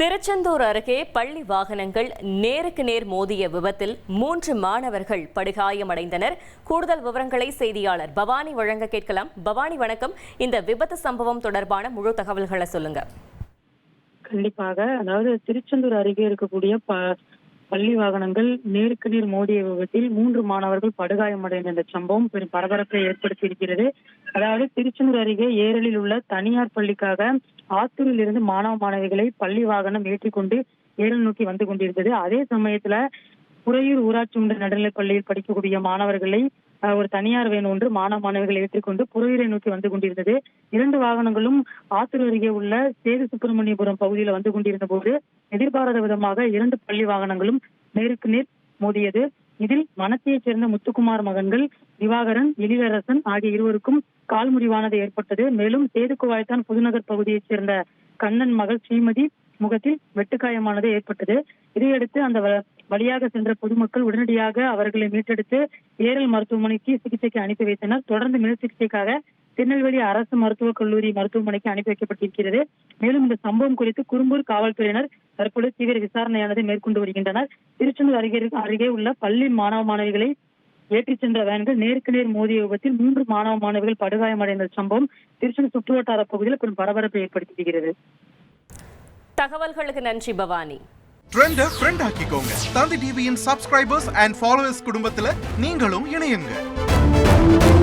திருச்செந்தூர் அருகே பள்ளி வாகனங்கள் நேருக்கு நேர் மோதிய விபத்தில் மூன்று மாணவர்கள் படுகாயமடைந்தனர். கூடுதல் விவரங்களை செய்தியாளர் பவானி வழங்க கேட்கலாம். பவானி வணக்கம். இந்த விபத்து சம்பவம் தொடர்பான முழு தகவல்களை சொல்லுங்க. கண்டிப்பாக அதாவது திருச்செந்தூர் அருகே இருக்கக்கூடிய பள்ளி வாகனங்கள் நேருக்கு நேர் மோதிய விபத்தில் மூன்று மாணவர்கள் படுகாயமடைந்த இந்த சம்பவம் பெரும் பரபரப்பை ஏற்படுத்தி இருக்கிறது அதாவது திருச்செந்தூர் அருகே ஏரலில் உள்ள தனியார் பள்ளிக்காக ஆத்தூரில் இருந்து மாணவ மாணவிகளை பள்ளி வாகனம் ஏற்றிக்கொண்டு ஏரல் நோக்கி வந்து கொண்டிருந்தது. அதே சமயத்துல புறையூர் ஊராட்சி ஒன்றிய நடுநிலைப் பள்ளியில் படிக்கக்கூடிய மாணவர்களை ஒரு தனியார் வேன் ஒன்று மாணவ மாணவிகளை ஏற்றிக்கொண்டு புறையூரை நோக்கி வந்து கொண்டிருந்தது. இரண்டு வாகனங்களும் ஆத்தூர் அருகே உள்ள சேது சுப்பிரமணியபுரம் பகுதியில் வந்து கொண்டிருந்த போது எதிர்பாராத விதமாக இரண்டு பள்ளி வாகனங்களும் நேருக்கு நேர் மோதியது. இதில் வனத்தையைச் சேர்ந்த முத்துக்குமார் மகன்கள் திவாகரன் எழிலரசன் ஆகிய இருவருக்கும் கால் முறிவானது ஏற்பட்டது. மேலும் சேதுக்குவாய்த்தான் புதுநகர் பகுதியைச் சேர்ந்த கண்ணன் மகள் ஸ்ரீமதி முகத்தில் வெட்டுக்காயமானது ஏற்பட்டது. இதையடுத்து அந்த வ- வழியாக சென்ற பொதுமக்கள் உடனடியாக அவர்களை மீட்டெடுத்து ஏரல் மருத்துவமனைக்கு சிகிச்சைக்கு அனுப்பி வைத்தனர். தொடர்ந்து மேல் சிகிச்சைக்காக திருநெல்வேலி அரசு மருத்துவக் கல்லூரி மருத்துவமனைக்கு அனுப்பி வைக்கப்பட்டிருக்கிறது. மேலும் இந்த சம்பவம் குறித்து குறும்பூர் காவல்துறையினர் தற்பொழுது தீவிர விசாரணையானதை மேற்கொண்டு வருகின்றனர். திருச்செந்தூர் அருகே அருகே உள்ள பள்ளி மாணவ மாணவிகளை ஏற்றிச் சென்ற வேன்கள் நேருக்கு நேர் மோதிய விபத்தில் மூன்று மாணவ மாணவிகள் படுகாயமடைந்த சம்பவம் திருச்செந்தூர் சுற்றுவட்டார பகுதியில் பெரும் பரபரப்பை ஏற்படுத்தியிருக்கிறது. தகவல்களுக்கு நன்றி பவானி. ட்ரெண்ட ஃப்ரெண்ட் ஆக்கிக்கோங்க. தந்தி டிவியின் சப்ஸ்கிரைபர்ஸ் அண்ட் ஃபாலோவர்ஸ் குடும்பத்துல நீங்களும் இணையுங்க.